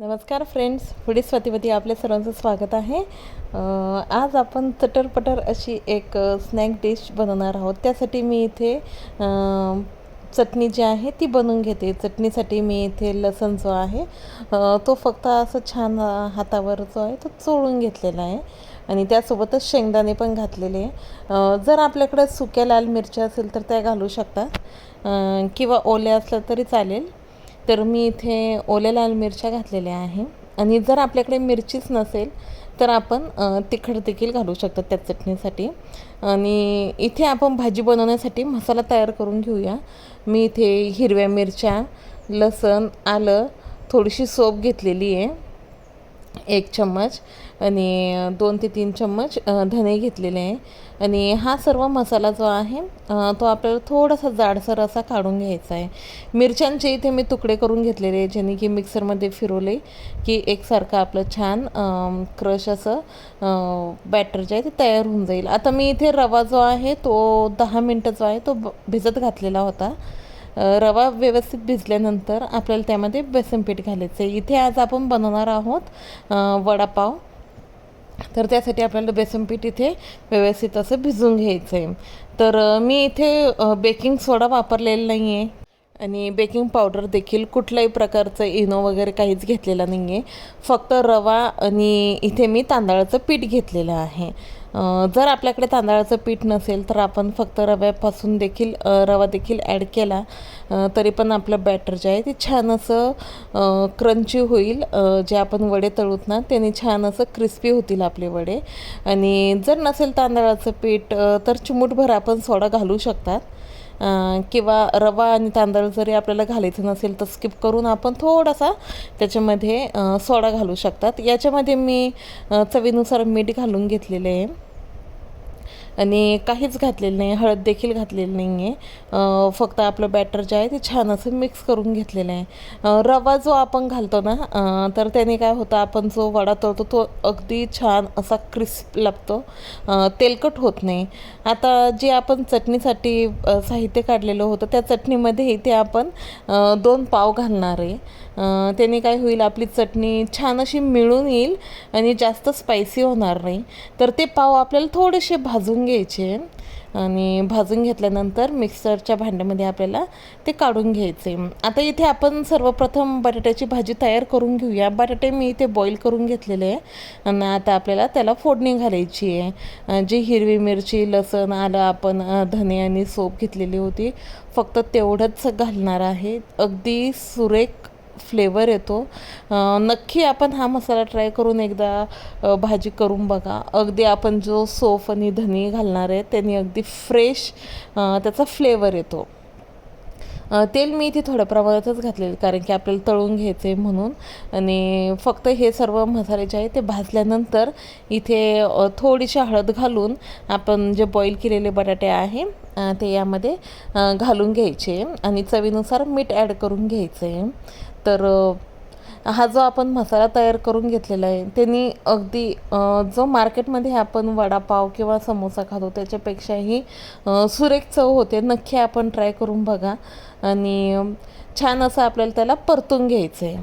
नमस्कार friends foodie स्वातीवती आपल्या सर्वांचं स्वागत आहे. आज आपण चटरपटर अशी एक स्नॅक डिश बनवणार आहोत. त्यासाठी मी इथे चटणी जी आहे ती बनवून घेते. चटणीसाठी मी इथे लसण जो आहे तो फक्त असं छान हातावर जो आहे तो चोळून घेतलेला आहे. आणि त्यासोबतच शेंगदाणे पण घातलेले आहे. जर आपल्याकडे सुक्या लाल मिरच्या असेल तर त्या घालू शकता. किंवा ओल्या असल्या तरी चालेल. तर मी इथे ओल्या लाल मिरच्या घातलेल्या आहे. आणि जर आपल्याकडे मिरचीच नसेल तर आपण तिखट देखील घालू शकतो त्या चटणीसाठी. आणि इथे आपण भाजी बनवण्यासाठी मसाला तयार करून घेऊया. मी इथे हिरव्या मिरच्या लसण आलं थोडीशी सोप घेतलेली आहे. एक चम्मच. आणि दोन ते तीन चम्मच धने घेतलेले आहे. आणि हा सर्व मसाला जो आहे तो आपल्याला थोडासा जाडसर असा काढून घ्यायचा आहे. मिरच्यांचे इथे मी तुकडे करून घेतलेले आहे ज्याने की मिक्सरमध्ये फिरवले की एकसारखं आपलं छान क्रश असं बॅटर जे आहे ते तयार होऊन जाईल. आता मी इथे रवा जो आहे तो दहा मिनटं जो आहे तो ब- भिजत घातलेला होता. रवा व्यवस्थित भिजल्यानंतर आपल्याला त्यामध्ये बेसन पीठ घालायचं आहे. इथे आज आपण बनवणार आहोत वडापाव. तर त्यासाठी आपल्याला बेसन पीठ इथे व्यवस्थित असं भिजवून घ्यायचं आहे तर मी इथे बेकिंग सोडा वापरलेला नाही आहे आणि बेकिंग पावडर देखील कुठल्याही प्रकारचं इनो वगैरे काहीच घेतलेला नाही आहे फक्त रवा आणि इथे मी तांदळाचं पीठ घेतलेलं आहे. जर आपल्याकडे तांदळाचं पीठ नसेल तर आपण फक्त रव्यापासून देखील रवा देखील ॲड केला तरी पण आपलं बॅटर जे आहे ते छान असं क्रंची होईल. जे आपण वडे तळूत ना त्याने छान असं क्रिस्पी होतील आपले वडे. आणि जर नसेल तांदळाचं पीठ तर चिमूटभर आपण सोडा घालू शकतात. किंवा रवा आणि तांदळ जरी आपल्याला घालायचं नसेल तर स्किप करून आपण थोडासा त्याच्यामध्ये सोडा घालू शकतात. याच्यामध्ये मी चवीनुसार मीठ घालून घेतलेले आहे. आणि काहीच घातलेलं नाही हळद देखील घातलेली नाही आहे फक्त आपलं बॅटर जे आहे ते छान असं मिक्स करून घेतलेलं आहे. रवा जो आपण घालतो ना तर त्याने काय होतं आपण जो वडा तळतो तो अगदी छान असा क्रिस्प लागतो. तेलकट होत नाही. आता जे आपण चटणीसाठी साहित्य काढलेलं होतं त्या चटणीमध्ये इथे आपण दोन पाव घालणार आहे. त्याने काय होईल आपली चटणी छान अशी मिळून येईल आणि जास्त स्पायसी होणार नाही. तर ते पाव आपल्याला थोडेसे भाजून घ्यायचे आणि भाजून घेतल्यानंतर मिक्सरच्या भांड्यामध्ये आपल्याला ते काढून घ्यायचे. आता इथे आपण सर्वप्रथम बटाट्याची भाजी तयार करून घेऊया. बटाटे मी इथे बॉईल करून घेतलेले आहे. आणि आता आपल्याला त्याला फोडणी घालायची आहे. जी हिरवी मिरची लसण आलं आपण धने आणि सोप घेतलेली होती. फक्त तेवढंच घालणार आहे. अगदी सुरेख फ्लेवर येतो. नक्की आपण हा मसाला ट्राय करून एकदा भाजी करून बघा. अगदी आपण जो सोफ आणि धनी घालणार आहे त्यांनी अगदी फ्रेश त्याचा फ्लेवर येतो. तेल मी इथे थोड्या प्रमाणातच घातलेलं कारण की आपल्याला तळून घ्यायचं आहे म्हणून. आणि फक्त हे सर्व मसाले जे आहे ते भाजल्यानंतर इथे थोडीशी हळद घालून आपण जे बॉईल केलेले बटाटे आहे ते यामध्ये घालून घ्यायचे. आणि चवीनुसार मीठ ॲड करून घ्यायचं आहे तर हा जो आपण मसाला तयार करून घेतलेला आहे त्यांनी अगदी जो मार्केटमध्ये आपण वडापाव किंवा समोसा खातो त्याच्यापेक्षाही सुरेख चव होते. नक्की आपण ट्राय करून बघा. आणि छान असं आपल्याला त्याला परतून घ्यायचं आहे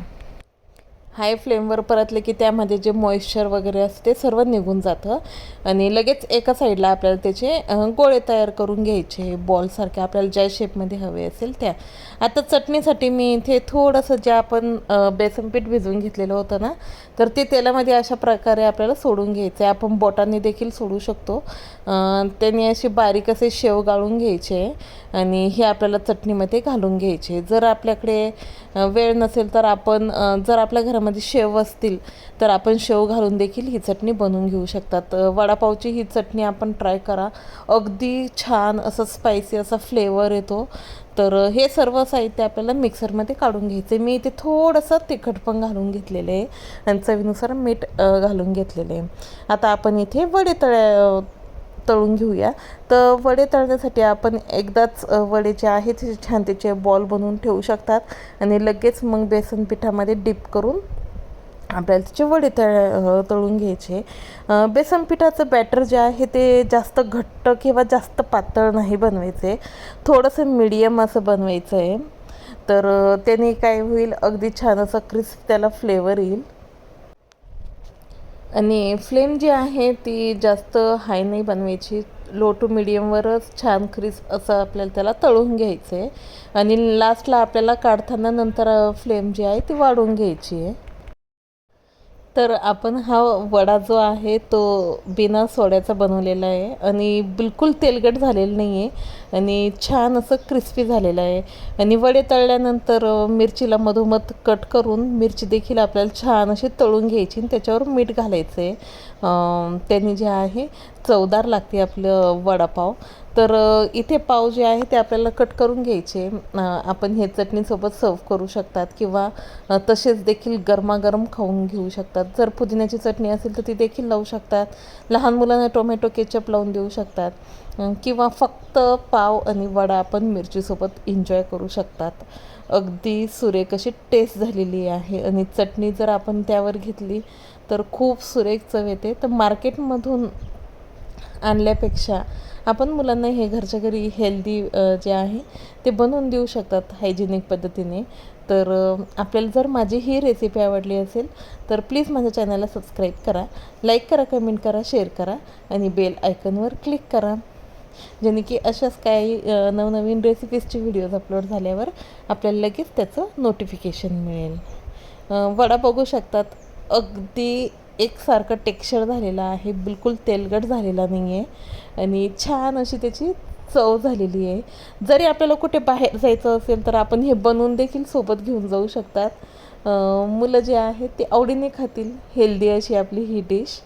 हाय फ्लेमवर परतले की त्यामध्ये जे मॉइश्चर वगैरे असते ते सर्व निघून जातं. आणि लगेच एका साईडला आपल्याला त्याचे गोळे तयार करून घ्यायचे. बॉलसारखे आपल्याला ज्या शेपमध्ये हवे असेल त्या. आता चटणीसाठी मी इथे थोडंसं जे आपण बेसनपीठ भिजवून घेतलेलं होतं ना तर ते तेलामध्ये अशा प्रकारे आपल्याला सोडून घ्यायचे आपण बोटांनी देखील सोडू शकतो. त्यांनी अशी बारीक असे शेव गाळून घ्यायचे आणि हे आपल्याला चटणीमध्ये घालून घ्यायचे. जर आपल्याकडे वेळ नसेल तर आपण जर आपल्या घरामध्ये शेव असतील तर आपण शेव घालून देखील ही चटणी बनवून घेऊ शकतात. वडापावची ही चटणी आपण ट्राय करा. अगदी छान असं स्पायसी असा फ्लेवर येतो. तर हे सर्व साहित्य आपल्याला मिक्सरमध्ये काढून घ्यायचे. मी इथे थोडंसं तिखट पण घालून घेतलेलं आहे. आणि चवीनुसार मीठ घालून घेतलेले आहे. आता आपण इथे वडे तळ्या तळून घेऊया. तर वडे तळण्यासाठी आपण एकदाच वडे जे आहेत छान त्याचे बॉल बनवून ठेवू शकतात. आणि लगेच मग बेसन पिठामध्ये डिप करून आपल्याला त्याचे वडे तळ तळून घ्यायचे. बेसन पिठाचं बॅटर जे आहे ते जास्त घट्ट किंवा जास्त पातळ नाही बनवायचे. थोडंसं मिडियम असं बनवायचं आहे तर त्याने काय होईल? अगदी छान असं क्रिस्प त्याला फ्लेवर येईल. आणि फ्लेम जी आहे ती जास्त हाय नाही बनवायची. लो टू मिडियमवरच छान क्रिस्प असं आपल्याला त्याला तळून घ्यायचं आहे आणि लास्टला आपल्याला काढताना नंतर फ्लेम जी आहे ती वाढवून घ्यायची आहे. तर आपण हा वडा जो आहे तो बिना सोड्याचा बनवलेला आहे आणि बिलकुल तेलकट झालेलं नाही आहे आणि छान असं क्रिस्पी झालेलं आहे. आणि वडे तळल्यानंतर मिरचीला मधोमध कट करून मिरची देखील आपल्याला छान अशी तळून घ्यायची आणि त्याच्यावर मीठ घालायचं आहे त्याने जे आहे चवदार लागते आपलं वडापाव. तर इथे पाव जे आहे ते आपल्याला कट करून घ्यायचे. आपण हे चटणीसोबत सर्व करू शकतात किंवा तसेच देखील गरमागरम खाऊन घेऊ शकतात. जर पुदिन्याची चटणी असेल तर ती देखील लावू शकतात. लहान मुलांना टोमॅटो केचप लावून देऊ शकतात. किंवा फक्त पाव आणि वडा आपण मिरचीसोबत एन्जॉय करू शकतात. अगदी सुरेख अशी टेस्ट झालेली आहे आणि चटणी जर आपण त्यावर घेतली तर खूप सुरेख चव येते. तर मार्केटमधून आणल्यापेक्षा आपण मुलांना हे घरच्या घरी हेल्दी जे आहे ते बनवून देऊ शकतात हायजेनिक पद्धतीने. तर आपल्याला जर माझी ही रेसिपी आवडली असेल तर प्लीज माझ्या चॅनलला सबस्क्राईब करा लाईक करा कमेंट करा शेअर करा आणि बेल आयकनवर क्लिक करा. जेणे की अशाच काही नवनवीन रेसिपीजचे व्हिडिओज अपलोड झाल्यावर आपल्याला लगेच त्याचं नोटिफिकेशन मिळेल. वडा बघू शकतात. अगदी एकसारखं टेक्स्चर झालेलं आहे बिलकुल तेलगट झालेला नाही आहे आणि छान अशी त्याची चव झालेली आहे. जरी आपल्याला कुठे बाहेर जायचं असेल तर आपण हे बनवून देखील सोबत घेऊन जाऊ शकतात. मुलं जे आहेत ते आवडीने खातील हेल्दी अशी आपली ही डिश